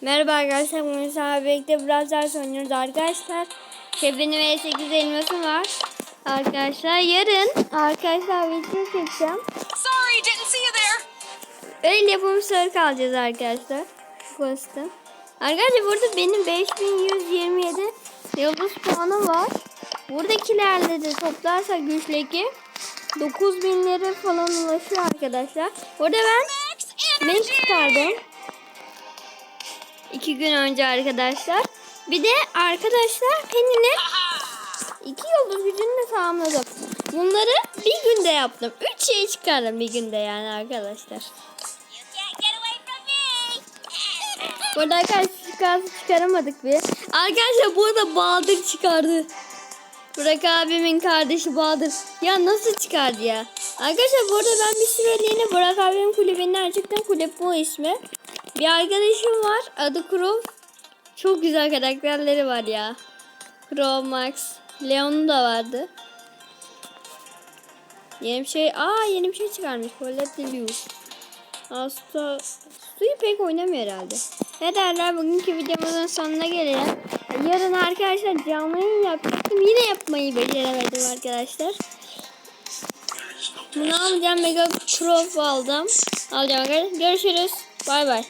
Merhaba arkadaşlar. Bugün sizlerle birlikte Brawl Stars oynuyoruz arkadaşlar. Şefbenim ve 8 elmasım var. Arkadaşlar yarın arkadaşlar video çekeceğim. Sorry, didn't see you there. Öyle yapım sarı kalacağız arkadaşlar. Kostüm. Arkadaşlar burada benim 5127 yıldız puanı var. Buradakilerle de toplarsak güçleki 9000'lere falan ulaşıyor arkadaşlar. Burada ben Max çıkardım? İki gün önce arkadaşlar. Bir de arkadaşlar Aha. iki yıldız gücünü de tamamladım. Bunları bir günde yaptım. Üç şey çıkardım bir günde yani arkadaşlar. Burada arkadaşlar çıkarsa çıkaramadık bir. Arkadaşlar bu arada Bahadır çıkardı. Burak abimin kardeşi Bahadır. Ya nasıl çıkardı ya? Arkadaşlar burada ben bir süreliğine Burak abimin kulübünden çıktım. Kulüp bu ismi. Bir arkadaşım var. Adı Crow. Çok güzel karakterleri var ya. Crow Max. Leon'u da vardı. Yeni bir şey. Aa yeni bir şey çıkarmış. Colette Deluxe. Hasta suyu pek oynamıyor herhalde. Ne derler bugünkü videomuzun sonuna gelelim. Yarın arkadaşlar canlı yayın yapacaktım. Yine yapmayı beceremedim arkadaşlar. Bunu alacağım. Mega Pro aldım. Alacağım arkadaşlar. Görüşürüz. Bay bay.